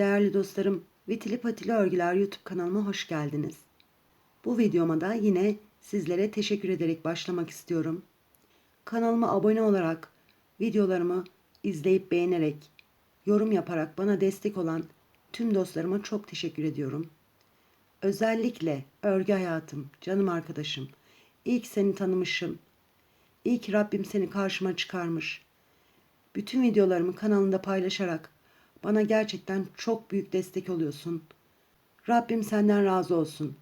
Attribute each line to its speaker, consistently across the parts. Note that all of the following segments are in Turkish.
Speaker 1: değerli dostlarım. Vitili Patili Örgüler YouTube kanalıma hoş geldiniz. Bu videoma da yine sizlere teşekkür ederek başlamak istiyorum. Kanalıma abone olarak, videolarımı izleyip beğenerek, yorum yaparak bana destek olan tüm dostlarıma çok teşekkür ediyorum. Özellikle örgü hayatım, canım arkadaşım, ilk seni tanımışım. Ki Rabbim seni karşıma çıkarmış. Bütün videolarımı kanalında paylaşarak bana gerçekten çok büyük destek oluyorsun. Rabbim senden razı olsun.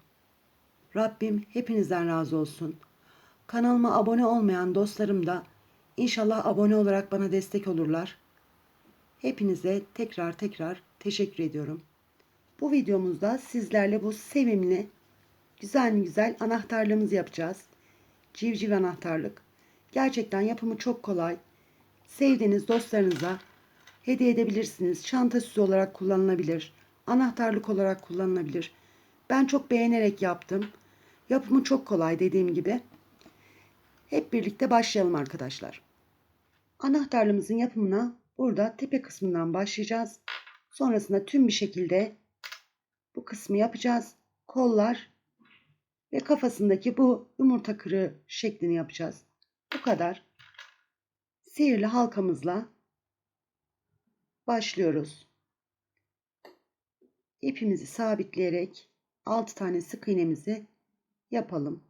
Speaker 1: Rabbim hepinizden razı olsun. Kanalıma abone olmayan dostlarım da inşallah abone olarak bana destek olurlar. Hepinize tekrar tekrar teşekkür ediyorum. Bu videomuzda sizlerle bu sevimli, güzel güzel anahtarlığımızı yapacağız. Civciv anahtarlık. Gerçekten yapımı çok kolay. Sevdiğiniz dostlarınıza hediye edebilirsiniz. Çanta süsü olarak kullanılabilir. Anahtarlık olarak kullanılabilir. Ben çok beğenerek yaptım. Yapımı çok kolay dediğim gibi. Hep birlikte başlayalım arkadaşlar. Anahtarlığımızın yapımına burada tepe kısmından başlayacağız. Sonrasında tüm bir şekilde bu kısmı yapacağız. Kollar ve kafasındaki bu yumurta kırığı şeklini yapacağız. Bu kadar. Sihirli halkamızla başlıyoruz. İpimizi sabitleyerek 6 tane sık iğnemizi yapalım.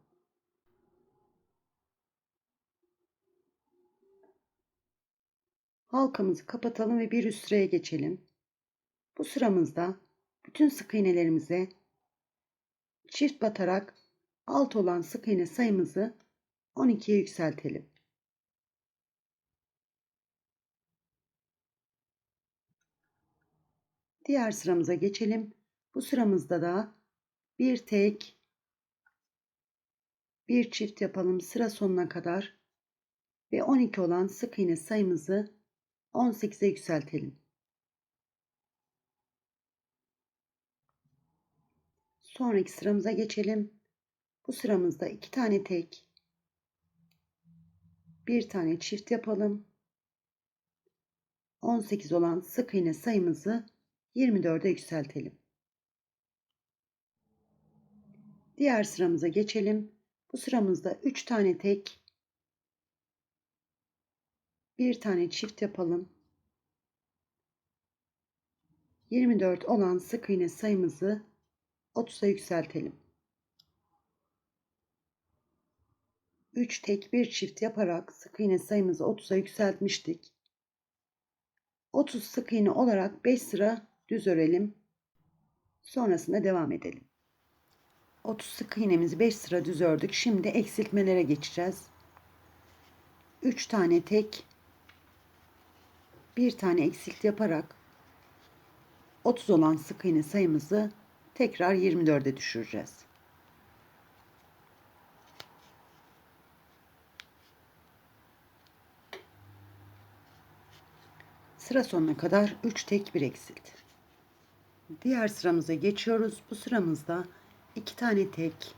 Speaker 1: Halkamızı kapatalım ve bir üst sıraya geçelim. Bu sıramızda bütün sık iğnelerimize çift batarak alt olan sık iğne sayımızı 12'ye yükseltelim. Diğer sıramıza geçelim. Bu sıramızda da bir tek bir çift yapalım sıra sonuna kadar ve 12 olan sık iğne sayımızı 18'e yükseltelim. Sonraki sıramıza geçelim. Bu sıramızda iki tane tek, bir tane çift yapalım. 18 olan sık iğne sayımızı 24'e yükseltelim. Diğer sıramıza geçelim. Bu sıramızda 3 tane tek, bir tane çift yapalım. 24 olan sık iğne sayımızı 30'a yükseltelim. 3 tek bir çift yaparak sık iğne sayımızı 30'a yükseltmiştik. 30 sık iğne olarak 5 sıra düz örelim. Sonrasında devam edelim. 30 sık iğnemizi 5 sıra düz ördük. Şimdi eksiltmelere geçeceğiz. 3 tane tek bir tane eksilt yaparak 30 olan sık iğne sayımızı tekrar 24'e düşüreceğiz. Sıra sonuna kadar 3 tek bir eksilt. Diğer sıramıza geçiyoruz. Bu sıramızda 2 tane tek,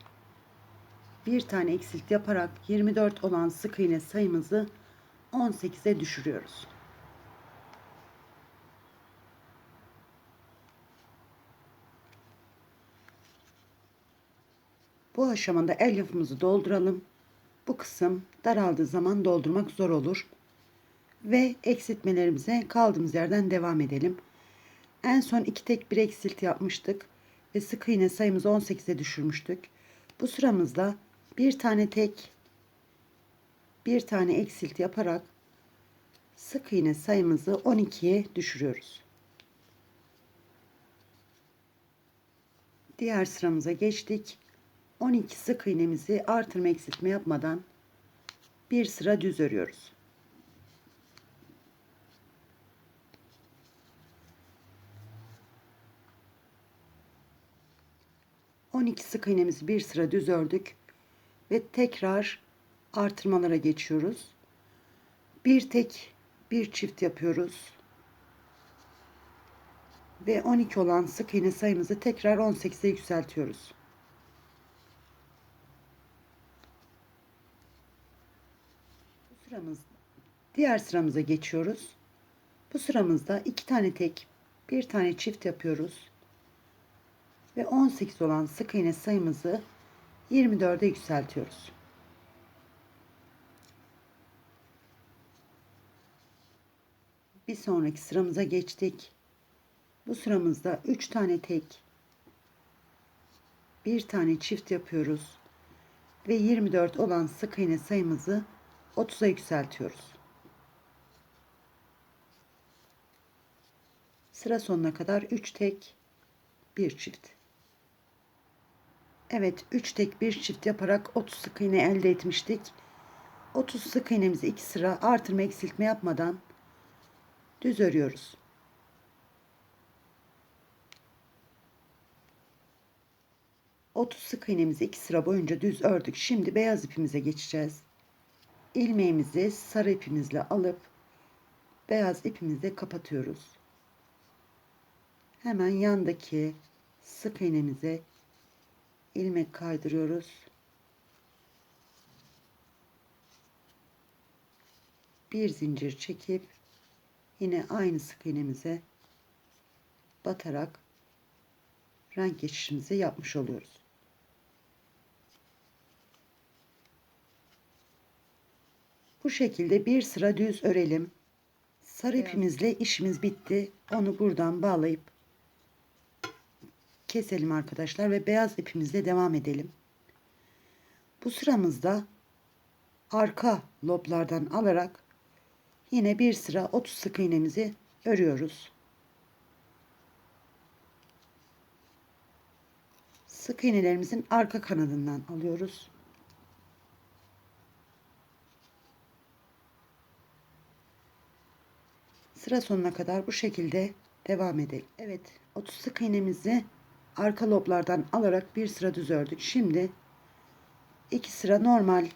Speaker 1: bir tane eksilt yaparak 24 olan sık iğne sayımızı 18'e düşürüyoruz. Bu aşamada el yapımızı dolduralım. Bu kısım daraldığı zaman doldurmak zor olur. Ve eksiltmelerimize kaldığımız yerden devam edelim. En son iki tek bir eksilt yapmıştık ve sık iğne sayımızı 18'e düşürmüştük. Bu sıramızda bir tane tek bir tane eksilt yaparak sık iğne sayımızı 12'ye düşürüyoruz. Diğer sıramıza geçtik. 12 sık iğnemizi artırma eksiltme yapmadan bir sıra düz örüyoruz. On iki sık iğnemizi bir sıra düz ördük ve tekrar artırmalara geçiyoruz. Bir tek bir çift yapıyoruz. Ve 12 olan sık iğne sayımızı tekrar 18'e yükseltiyoruz. sıramız diğer sıramıza geçiyoruz. Bu sıramızda iki tane tek bir tane çift yapıyoruz. Ve 18 olan sık iğne sayımızı 24'e yükseltiyoruz. Bir sonraki sıramıza geçtik. Bu sıramızda 3 tane tek, bir tane çift yapıyoruz ve 24 olan sık iğne sayımızı 30'a yükseltiyoruz. Sıra sonuna kadar 3 tek, bir çift. Evet, 3 tek bir çift yaparak 30 sık iğne elde etmiştik. 30 sık iğnemizi 2 sıra artırma eksiltme yapmadan düz örüyoruz. Otuz sık iğnemizi iki sıra boyunca düz ördük. Şimdi beyaz ipimize geçeceğiz. İlmeğimizi sarı ipimizle alıp beyaz ipimizle kapatıyoruz. Hemen yandaki sık iğnemize ilmek kaydırıyoruz. Bir zincir çekip yine aynı sık iğnemize batarak renk geçişimizi yapmış oluyoruz. Bu şekilde bir sıra düz örelim. Sarı ipimizle işimiz bitti. Onu buradan bağlayıp keselim arkadaşlar ve beyaz ipimizle devam edelim. Bu sıramızda arka loblardan alarak yine bir sıra 30 sık iğnemizi örüyoruz. Sık iğnelerimizin arka kanadından alıyoruz. Sıra sonuna kadar bu şekilde devam edelim. Evet 30 sık iğnemizi arka loblardan alarak bir sıra düz ördük. Şimdi iki sıra normal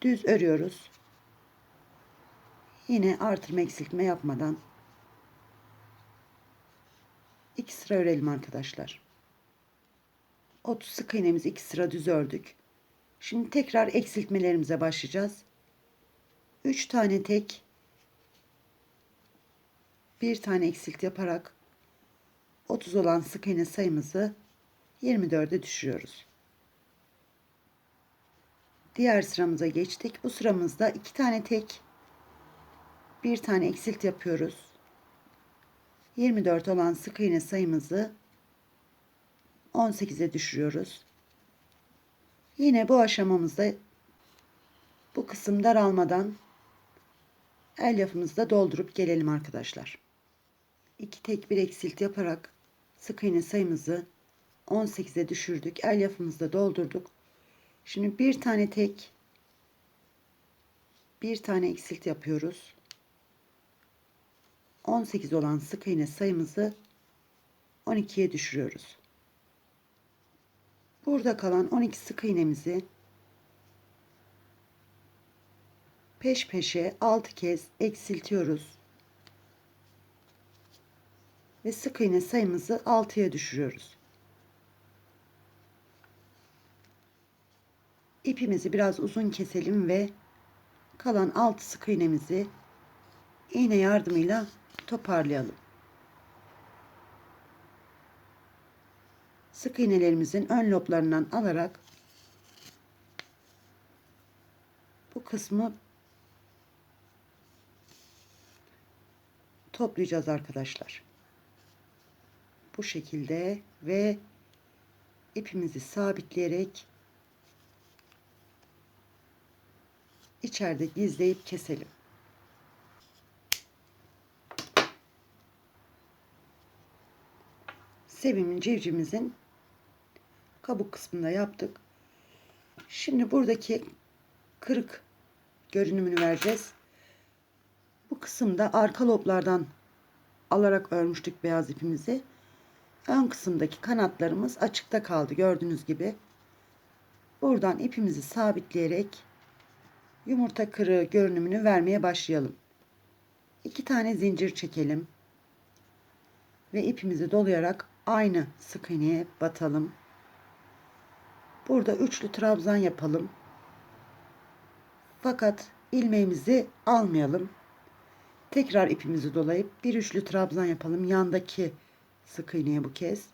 Speaker 1: düz örüyoruz. Yine artırma eksiltme yapmadan iki sıra örelim arkadaşlar. 30 sık iğnemizi iki sıra düz ördük. Şimdi tekrar eksiltmelerimize başlayacağız. 3 tane tek bir tane eksilt yaparak 30 olan sık iğne sayımızı 24'e düşürüyoruz. Diğer sıramıza geçtik. Bu sıramızda iki tane tek bir tane eksilt yapıyoruz. 24 olan sık iğne sayımızı 18'e düşürüyoruz. Yine bu aşamamızda bu kısım daralmadan el yapımızda doldurup gelelim arkadaşlar. 2 tek bir eksilt yaparak sık iğne sayımızı 18'e düşürdük. El yapımızda doldurduk. Şimdi bir tane tek bir tane eksilt yapıyoruz. 18 olan sık iğne sayımızı 12'ye düşürüyoruz. Burada kalan 12 sık iğnemizi peş peşe 6 kez eksiltiyoruz. Ve sık iğne sayımızı 6'ya düşürüyoruz. İpimizi biraz uzun keselim ve kalan 6 sık iğnemizi iğne yardımıyla toparlayalım. Sık iğnelerimizin ön loblarından alarak bu kısmı toplayacağız arkadaşlar. Bu şekilde ve ipimizi sabitleyerek içeride gizleyip keselim. Sevimli civcimizin kabuk kısmında yaptık. Şimdi buradaki kırık görünümünü vereceğiz. Bu kısımda arka loblardan alarak örmüştük beyaz ipimizi. Ön kısımdaki kanatlarımız açıkta kaldı gördüğünüz gibi. Buradan ipimizi sabitleyerek yumurta kırığı görünümünü vermeye başlayalım. İki tane zincir çekelim. Ve ipimizi dolayarak aynı sık iğneye batalım. Burada üçlü trabzan yapalım. Fakat ilmeğimizi almayalım. Tekrar ipimizi dolayıp bir üçlü trabzan yapalım. Yandaki sık iğneye bu kez.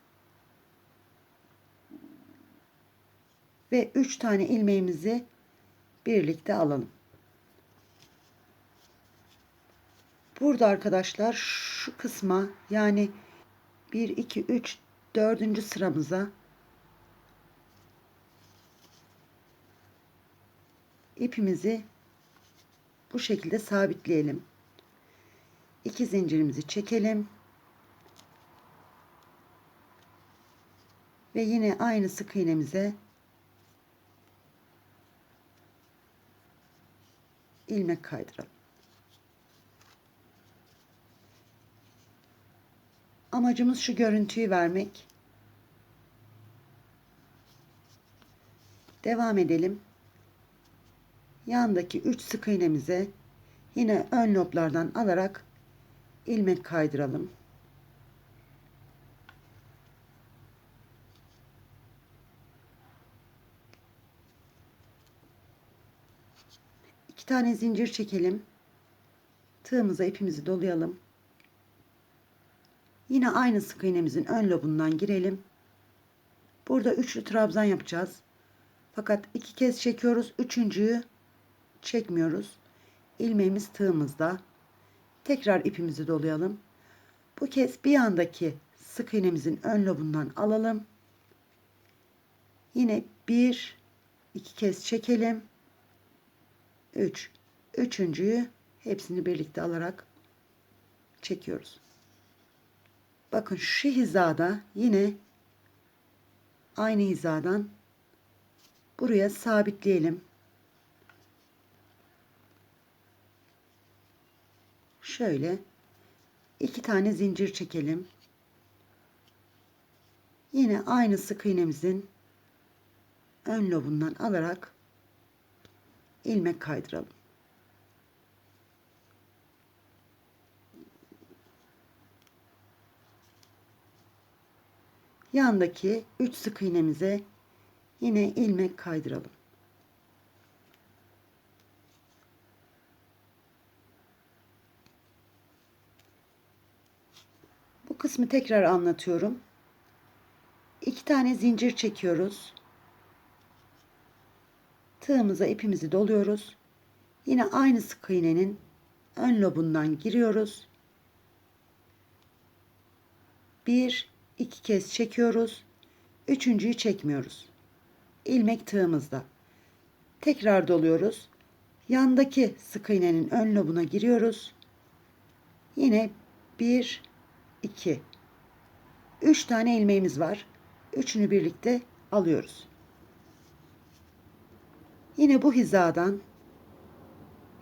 Speaker 1: Ve 3 tane ilmeğimizi birlikte alalım. Burada arkadaşlar şu kısma yani 1 2 3 4. sıramıza ipimizi bu şekilde sabitleyelim. İki zincirimizi çekelim. Ve yine aynı sık iğnemize ilmek kaydıralım. Amacımız şu görüntüyü vermek. Devam edelim. Yandaki 3 sık iğnemize yine ön loblardan alarak ilmek kaydıralım. Tane zincir çekelim. Tığımıza ipimizi dolayalım. Yine aynı sık iğnemizin ön lobundan girelim. Burada üçlü trabzan yapacağız. Fakat iki kez çekiyoruz. Üçüncüyü çekmiyoruz. İlmeğimiz tığımızda. Tekrar ipimizi dolayalım. Bu kez bir yandaki sık iğnemizin ön lobundan alalım. Yine bir, iki kez çekelim. Üç. Üçüncüyü hepsini birlikte alarak çekiyoruz. Bakın şu hizada yine aynı hizadan buraya sabitleyelim. Şöyle iki tane zincir çekelim. Yine aynı sık iğnemizin ön lobundan alarak ilmek kaydıralım. Yandaki 3 sık iğnemize yine ilmek kaydıralım. Bu kısmı tekrar anlatıyorum. İki tane zincir çekiyoruz. Tığımıza ipimizi doluyoruz. Yine aynı sık iğnenin ön lobundan giriyoruz. Bir, iki kez çekiyoruz. Üçüncüyü çekmiyoruz. İlmek tığımızda. Tekrar doluyoruz. Yandaki sık iğnenin ön lobuna giriyoruz. Yine bir, 2 3 tane ilmeğimiz var. Üçünü birlikte alıyoruz. Yine bu hizadan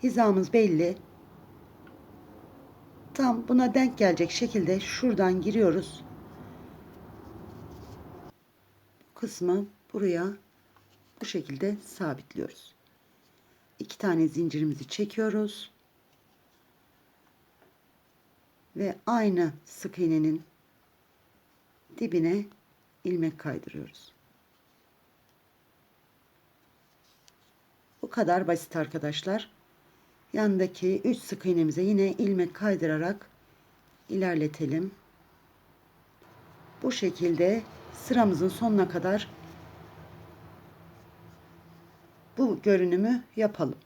Speaker 1: hizamız belli. Tam buna denk gelecek şekilde şuradan giriyoruz. Bu kısmı buraya bu şekilde sabitliyoruz. İki tane zincirimizi çekiyoruz ve aynı sık iğnenin dibine ilmek kaydırıyoruz. Bu kadar basit arkadaşlar. Yandaki 3 sık iğnemize yine ilmek kaydırarak ilerletelim. Bu şekilde sıramızın sonuna kadar bu görünümü yapalım.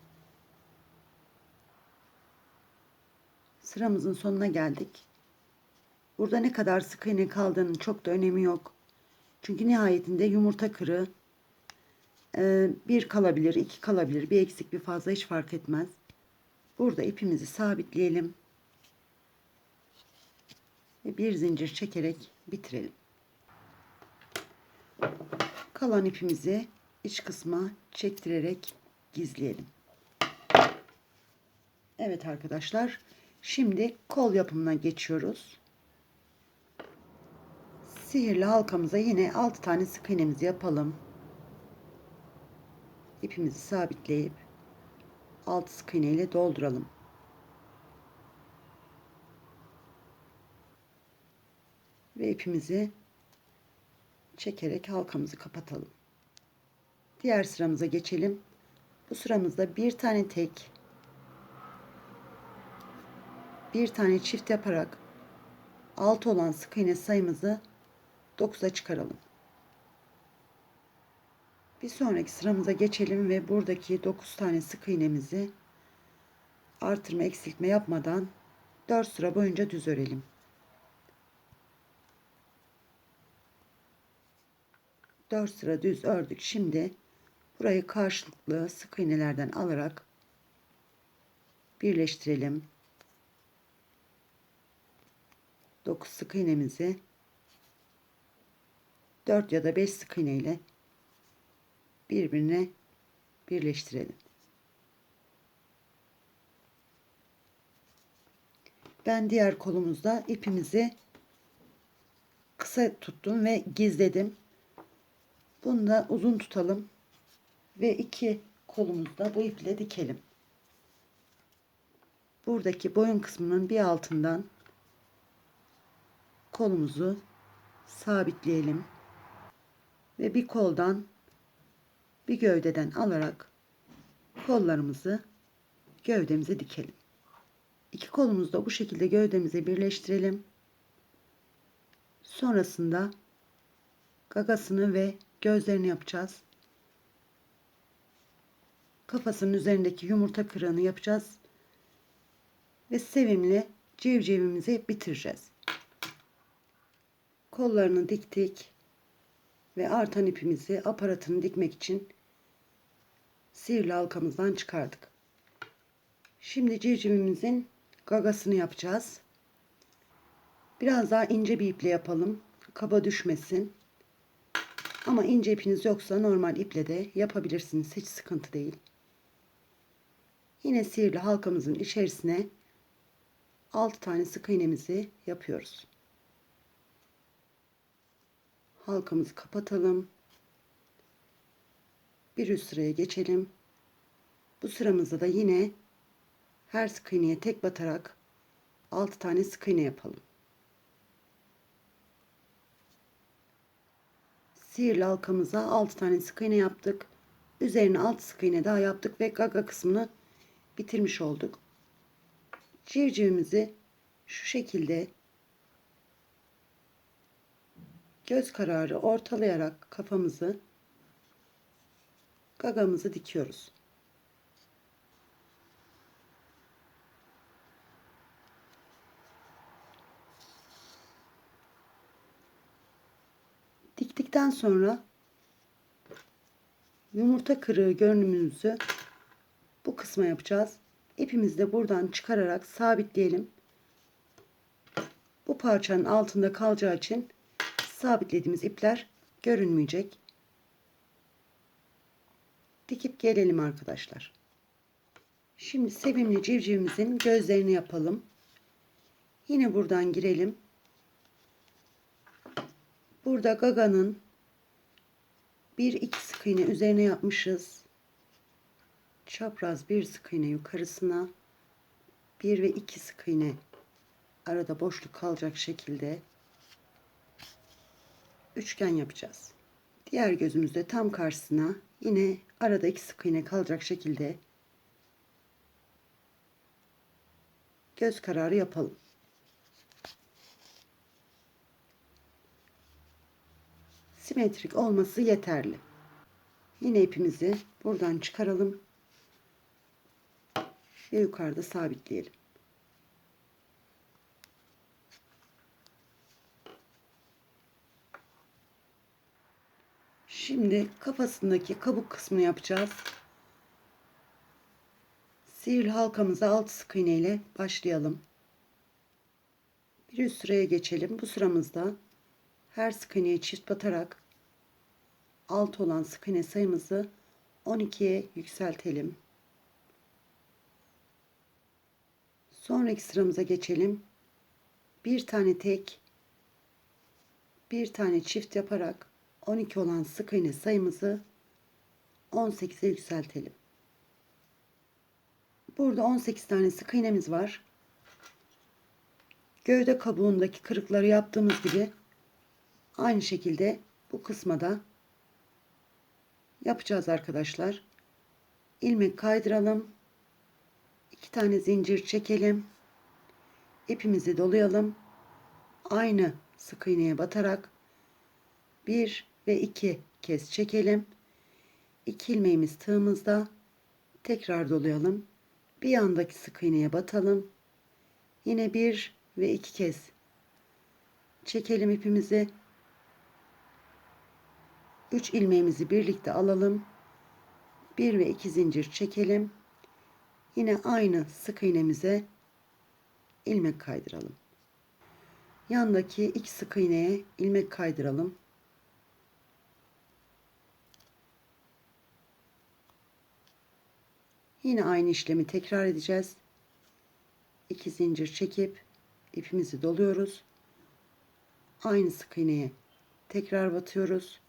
Speaker 1: Sıramızın sonuna geldik. Burada ne kadar sık iğne kaldığının çok da önemi yok. Çünkü nihayetinde yumurta kırığı e, bir kalabilir, iki kalabilir, bir eksik bir fazla hiç fark etmez. Burada ipimizi sabitleyelim. Ve bir zincir çekerek bitirelim. Kalan ipimizi iç kısma çektirerek gizleyelim. Evet arkadaşlar. Şimdi kol yapımına geçiyoruz. Sihirli halkamıza yine 6 tane sık iğnemizi yapalım. İpimizi sabitleyip 6 sık iğne ile dolduralım. Ve ipimizi çekerek halkamızı kapatalım. Diğer sıramıza geçelim. Bu sıramızda bir tane tek bir tane çift yaparak 6 olan sık iğne sayımızı 9'a çıkaralım. Bir sonraki sıramıza geçelim ve buradaki 9 tane sık iğnemizi artırma eksiltme yapmadan 4 sıra boyunca düz örelim. Dört sıra düz ördük. Şimdi burayı karşılıklı sık iğnelerden alarak birleştirelim. 9 sık iğnemizi 4 ya da 5 sık iğne ile birbirine birleştirelim. Ben diğer kolumuzda ipimizi kısa tuttum ve gizledim. Bunu da uzun tutalım ve iki kolumuzda bu iple dikelim. Buradaki boyun kısmının bir altından kolumuzu sabitleyelim ve bir koldan bir gövdeden alarak kollarımızı gövdemize dikelim. İki kolumuzu da bu şekilde gövdemize birleştirelim. Sonrasında gagasını ve gözlerini yapacağız. Kafasının üzerindeki yumurta kırığını yapacağız. Ve sevimli civcivimizi bitireceğiz. Kollarını diktik ve artan ipimizi aparatını dikmek için sihirli halkamızdan çıkardık. Şimdi civcivimizin gagasını yapacağız. Biraz daha ince bir iple yapalım. Kaba düşmesin. Ama ince ipiniz yoksa normal iple de yapabilirsiniz. Hiç sıkıntı değil. Yine sihirli halkamızın içerisine 6 tane sık iğnemizi yapıyoruz. Halkamızı kapatalım. Bir üst sıraya geçelim. Bu sıramızda da yine her sık iğneye tek batarak 6 tane sık iğne yapalım. Sihirli halkamıza 6 tane sık iğne yaptık. Üzerine 6 sık iğne daha yaptık ve gaga kısmını bitirmiş olduk. Civcivimizi şu şekilde göz kararı ortalayarak kafamızı gagamızı dikiyoruz. Diktikten sonra yumurta kırığı görünümümüzü bu kısma yapacağız. İpimizi de buradan çıkararak sabitleyelim. Bu parçanın altında kalacağı için sabitlediğimiz ipler görünmeyecek. Dikip gelelim arkadaşlar. Şimdi sevimli civcivimizin gözlerini yapalım. Yine buradan girelim. Burada gaganın bir iki sık iğne üzerine yapmışız. Çapraz bir sık iğne yukarısına bir ve iki sık iğne arada boşluk kalacak şekilde üçgen yapacağız. Diğer gözümüzde tam karşısına yine arada iki sık iğne kalacak şekilde göz kararı yapalım. simetrik olması yeterli. Yine ipimizi buradan çıkaralım ve yukarıda sabitleyelim. Şimdi kafasındaki kabuk kısmını yapacağız. Sihirli halkamıza 6 sık iğne ile başlayalım. Bir üst sıraya geçelim. Bu sıramızda her sık iğneye çift batarak alt olan sık iğne sayımızı 12'ye yükseltelim. Sonraki sıramıza geçelim. Bir tane tek, bir tane çift yaparak 12 olan sık iğne sayımızı 18'e yükseltelim. Burada 18 tane sık iğnemiz var. Gövde kabuğundaki kırıkları yaptığımız gibi aynı şekilde bu kısma da yapacağız arkadaşlar. İlmek kaydıralım. iki tane zincir çekelim. ipimizi dolayalım. Aynı sık iğneye batarak bir ve iki kez çekelim. İki ilmeğimiz tığımızda tekrar dolayalım. Bir yandaki sık iğneye batalım. Yine bir ve iki kez çekelim ipimizi. Üç ilmeğimizi birlikte alalım. Bir ve iki zincir çekelim. Yine aynı sık iğnemize ilmek kaydıralım. Yandaki iki sık iğneye ilmek kaydıralım. Yine aynı işlemi tekrar edeceğiz. İki zincir çekip ipimizi doluyoruz. Aynı sık iğneye tekrar batıyoruz.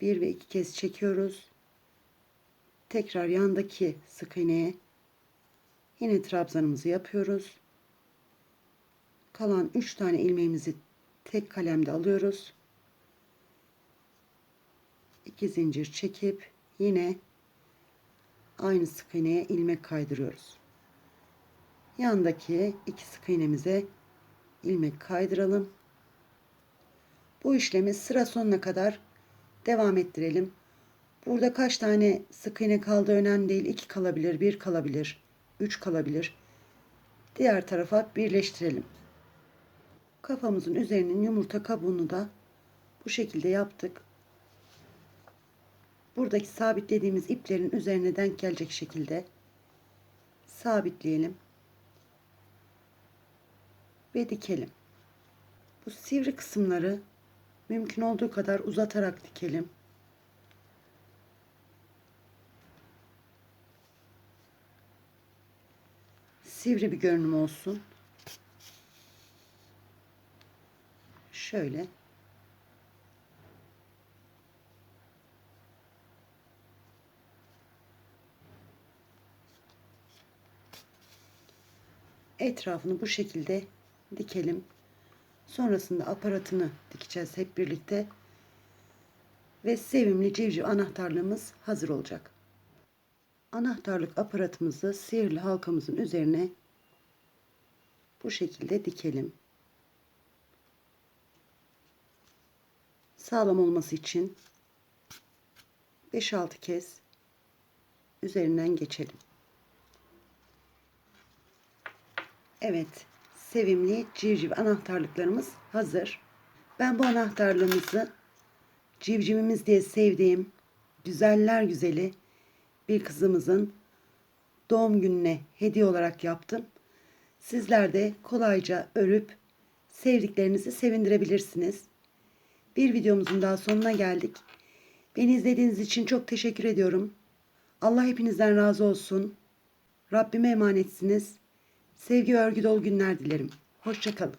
Speaker 1: Bir ve iki kez çekiyoruz. Tekrar yandaki sık iğneye yine trabzanımızı yapıyoruz. Kalan 3 tane ilmeğimizi tek kalemde alıyoruz. 2 zincir çekip yine aynı sık iğneye ilmek kaydırıyoruz. Yandaki iki sık iğnemize ilmek kaydıralım. Bu işlemi sıra sonuna kadar devam ettirelim. Burada kaç tane sık iğne kaldı önemli değil. 2 kalabilir, 1 kalabilir, 3 kalabilir. Diğer tarafa birleştirelim. Kafamızın üzerinin yumurta kabuğunu da bu şekilde yaptık. Buradaki sabitlediğimiz iplerin üzerine denk gelecek şekilde sabitleyelim ve dikelim. Bu sivri kısımları mümkün olduğu kadar uzatarak dikelim. Sivri bir görünüm olsun. Şöyle etrafını bu şekilde dikelim. Sonrasında aparatını dikeceğiz hep birlikte. Ve sevimli civciv anahtarlığımız hazır olacak. Anahtarlık aparatımızı sihirli halkamızın üzerine bu şekilde dikelim. Sağlam olması için 5-6 kez üzerinden geçelim. Evet, sevimli civciv anahtarlıklarımız hazır. Ben bu anahtarlığımızı civcivimiz diye sevdiğim güzeller güzeli bir kızımızın doğum gününe hediye olarak yaptım. Sizler de kolayca örüp sevdiklerinizi sevindirebilirsiniz. Bir videomuzun daha sonuna geldik. Beni izlediğiniz için çok teşekkür ediyorum. Allah hepinizden razı olsun. Rabbime emanetsiniz. Sevgi örgü dolu günler dilerim. Hoşçakalın.